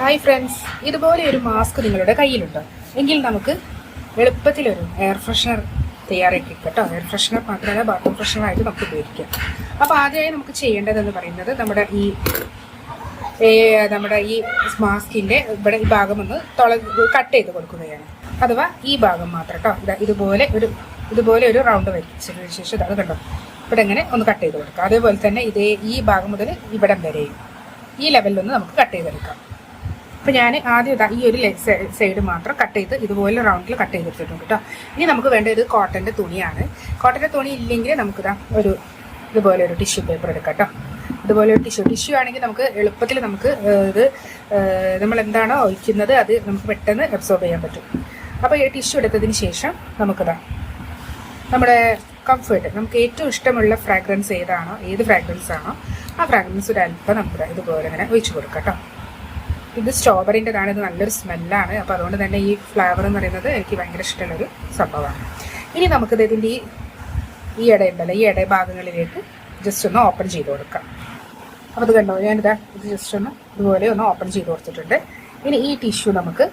Hi friends ഇതുപോലെ ഒരു mask നിങ്ങളുടെ കയ്യിലുണ്ട്. എങ്കിൽ നമുക്ക് എളുപ്പത്തിലൊരു എയർ ഫ്രഷ്നർ തയ്യാറാക്കി കേട്ടോ. എയർ ഫ്രഷ്നർ മാത്രമല്ല ബാത്റൂം ഫ്രഷ്നറായിട്ട് നമുക്ക് ഉപയോഗിക്കാം. അപ്പോൾ ആദ്യമായി നമുക്ക് ചെയ്യേണ്ടതെന്ന് പറയുന്നത് നമ്മുടെ ഈ നമ്മുടെ ഈ മാസ്കിന്റെ ഇവിടെ ഈ ഭാഗം ഒന്ന് തുള കട്ട് ചെയ്ത് കൊടുക്കുകയാണ്. അഥവാ ഈ ഭാഗം മാത്രം കേട്ടോ. ഇതാ ഇതുപോലെ ഒരു ഇതുപോലെ ഒരു റൗണ്ട് വരച്ചതിന് ശേഷം അത് കണ്ടോ? ഇവിടെ ഇങ്ങനെ ഒന്ന് കട്ട് ചെയ്ത് കൊടുക്കുക അതേപോലെ തന്നെ ഇതേ ഈ ഭാഗം മുതൽ ഇവിടം വരെയും ഈ ലെവലിൽ ഒന്ന് നമുക്ക് കട്ട് ചെയ്തെടുക്കാം. അപ്പോൾ ഞാൻ ആദ്യം ഇതാ ഈ ഒരു സൈഡ് മാത്രം കട്ട് ചെയ്ത് ഇതുപോലെ റൗണ്ടിൽ കട്ട് ചെയ്തെടുത്തിട്ടുണ്ട് കേട്ടോ ഇനി നമുക്ക് വേണ്ട ഒരു കോട്ടന്റെ തുണിയാണ്. കോട്ടന്റെ തുണി ഇല്ലെങ്കിൽ നമുക്കിതാ ഒരു ഇതുപോലെ ഒരു ടിഷ്യൂ പേപ്പർ എടുക്കാം കേട്ടോ ഇതുപോലെ ഒരു ടിഷ്യൂ ടിഷ്യൂ ആണെങ്കിൽ നമുക്ക് എളുപ്പത്തിൽ നമുക്ക് ഇത് നമ്മൾ എന്താണോ ഒഴിക്കുന്നത് അത് നമുക്ക് പെട്ടെന്ന് അബ്സോർബ് ചെയ്യാൻ പറ്റും. അപ്പോൾ ഈ ടിഷ്യൂ എടുത്തതിന് ശേഷം നമുക്കിതാ നമ്മുടെ കംഫേർട്ട് നമുക്ക് ഏറ്റവും ഇഷ്ടമുള്ള ഫ്രാഗ്രൻസ് ഏതാണോ ഏത് ഫ്രാഗ്രൻസ് ആണോ ആ ഫ്രാഗ്രൻസ് ഒരു അല്പം നമുക്ക് ഇതുപോലെ ഇങ്ങനെ ഒഴിച്ചു കൊടുക്കാം കേട്ടോ ഇത് സ്ട്രോബെറിന്റെതാണ് ഇത് നല്ലൊരു സ്മെല്ലാണ് അപ്പോൾ അതുകൊണ്ട് തന്നെ ഈ ഫ്ലേവർ എന്ന് പറയുന്നത് എനിക്ക് ഭയങ്കര ഇഷ്ടമുള്ളൊരു സംഭവമാണ്. ഇനി നമുക്കിത് ഇതിന്റെ ഈ ഈ ഇടയുണ്ടല്ലോ. ഈ ഇട ഭാഗങ്ങളിലേക്ക് ജസ്റ്റ് ഒന്ന് ഓപ്പൺ ചെയ്ത് കൊടുക്കാം. അപ്പോൾ ഇത് കണ്ടോ? ഞാനിതാ ഇത് ജസ്റ്റ് ഒന്ന് ഇതുപോലെ ഒന്ന് ഓപ്പൺ ചെയ്ത് കൊടുത്തിട്ടുണ്ട്. ഇനി ഈ ടിഷ്യൂ നമുക്ക്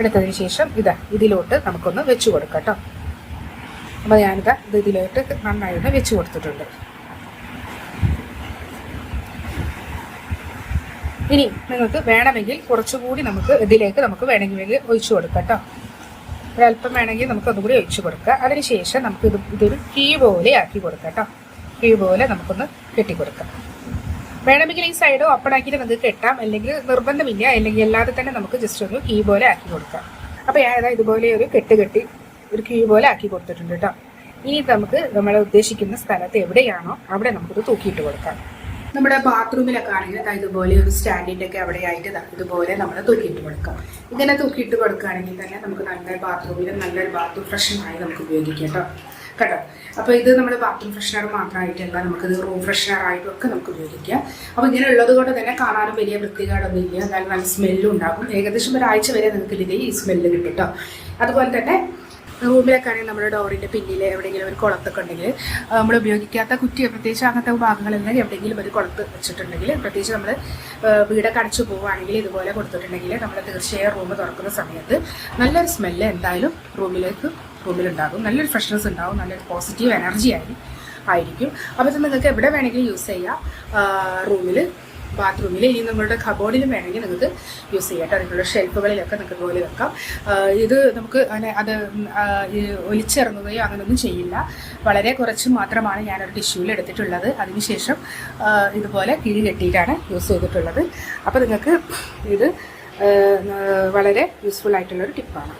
എടുത്തതിന് ശേഷം ഇതാ ഇതിലോട്ട് നമുക്കൊന്ന് വെച്ച് കൊടുക്കാം കേട്ടോ. അപ്പോൾ ഞാനിതാ ഇത് ഇതിലോട്ട് നന്നായി ഒന്ന് വെച്ച് കൊടുത്തിട്ടുണ്ട്. ഇനി നിങ്ങൾക്ക് വേണമെങ്കിൽ കുറച്ചുകൂടി നമുക്ക് ഇതിലേക്ക് നമുക്ക് വേണമെങ്കിൽ ഒഴിച്ചു കൊടുക്കാം കേട്ടോ ഒരല്പം വേണമെങ്കിൽ നമുക്ക് അതുകൂടി ഒഴിച്ചു കൊടുക്കുക അതിനുശേഷം നമുക്ക് ഇത് ഇതൊരു കീ പോലെ ആക്കി കൊടുക്കാം കേട്ടോ കീ പോലെ നമുക്കൊന്ന് കെട്ടിക്കൊടുക്കാം വേണമെങ്കിൽ ഈ സൈഡ് ഓപ്പൺ ആക്കിയിട്ട് നമുക്ക് കെട്ടാം. അല്ലെങ്കിൽ നിർബന്ധമില്ല. അല്ലെങ്കിൽ അല്ലാതെ തന്നെ നമുക്ക് ജസ്റ്റ് ഒന്ന് കീ പോലെ ആക്കി കൊടുക്കാം. അപ്പോൾ ഞാൻ ഇതാ ഇതുപോലെ ഒരു കെട്ട് കെട്ടി ഒരു കീ പോലെ ആക്കി കൊടുത്തിട്ടുണ്ട് കേട്ടോ ഇനി നമുക്ക് നമ്മൾ ഉദ്ദേശിക്കുന്ന സ്ഥലത്ത് എവിടെയാണോ അവിടെ നമുക്കിത് തൂക്കിയിട്ട് കൊടുക്കാം. നമ്മുടെ ബാത്റൂമിലൊക്കെ ആണെങ്കിൽ അതായത് ഇതുപോലെ ഒരു സ്റ്റാൻഡിന്റെ ഒക്കെ അവിടെ ആയിട്ട് ദാ ഇതുപോലെ നമ്മൾ തൂക്കിയിട്ട് കൊടുക്കാം. ഇങ്ങനെ തൂക്കിയിട്ട് കൊടുക്കുകയാണെങ്കിൽ തന്നെ നമുക്ക് നല്ല ബാത്റൂമിൽ നല്ലൊരു ബാത്റൂം ഫ്രഷനായി നമുക്ക് ഉപയോഗിക്കാം കേട്ടോ. കേട്ടോ? അപ്പോൾ ഇത് നമ്മൾ ബാത്റൂം ഫ്രഷ്നർ മാത്രമായിട്ടല്ല നമുക്കിത് റൂം ഫ്രഷ്നർ ഒക്കെ നമുക്ക് ഉപയോഗിക്കാം. അപ്പോൾ ഇങ്ങനെ ഉള്ളത് കൊണ്ട് തന്നെ കാണാനും വലിയ വൃത്തികേടൊന്നും ഇല്ല. എന്നാലും നല്ല സ്മെല്ലും ഉണ്ടാകും. ഏകദേശം ഒരാഴ്ച വരെ നിങ്ങൾക്ക് ഇതിന്റെ ഈ സ്മെല്ല് കിട്ടും കേട്ടോ. അതുപോലെ തന്നെ റൂമിലൊക്കെ ആണെങ്കിൽ നമ്മുടെ ഡോറിന്റെ പിന്നിൽ എവിടെയെങ്കിലും ഒരു കുളത്തൊക്കെ ഉണ്ടെങ്കിൽ നമ്മൾ ഉപയോഗിക്കാത്ത കുറ്റി പ്രത്യേകിച്ച് അങ്ങനത്തെ ഭാഗങ്ങളിൽ എവിടെയെങ്കിലും ഒരു കുളത്ത് വെച്ചിട്ടുണ്ടെങ്കിൽ പ്രത്യേകിച്ച് നമ്മൾ വീടൊക്കെ അടച്ചു പോവുകയാണെങ്കിൽ ഇതുപോലെ കൊടുത്തിട്ടുണ്ടെങ്കിൽ നമ്മൾ തീർച്ചയായും റൂം തുറക്കുന്ന സമയത്ത് നല്ലൊരു സ്മെല്ല് എന്തായാലും റൂമിലേക്ക് റൂമിലുണ്ടാകും. നല്ലൊരു ഫ്രഷ്നസ് ഉണ്ടാകും നല്ലൊരു പോസിറ്റീവ് എനർജി ആയി ആയിരിക്കും. അപ്പോൾ നിങ്ങൾക്ക് എവിടെ വേണമെങ്കിലും യൂസ് ചെയ്യാം. റൂമിൽ ബാത്റൂമിൽ ഇനി നിങ്ങളുടെ കബോർഡിലും വേണമെങ്കിൽ നിങ്ങൾക്ക് യൂസ് ചെയ്യാം. കേട്ടോ നിങ്ങളുടെ ഷെൽഫുകളിലൊക്കെ നിങ്ങൾക്ക് ഇതുപോലെ വെക്കാം. ഇത് നമുക്ക് അങ്ങനെ അത് ഒലിച്ചിറങ്ങുകയോ അങ്ങനെയൊന്നും ചെയ്യില്ല. വളരെ കുറച്ച് മാത്രമാണ് ഞാനൊരു ടിഷ്യൂവിൽ എടുത്തിട്ടുള്ളത്. അതിനുശേഷം ഇതുപോലെ കിഴി കെട്ടിയിട്ടാണ് യൂസ് ചെയ്തിട്ടുള്ളത്. അപ്പോൾ നിങ്ങൾക്ക് ഇത് വളരെ യൂസ്ഫുൾ ആയിട്ടുള്ളൊരു ടിപ്പാണ്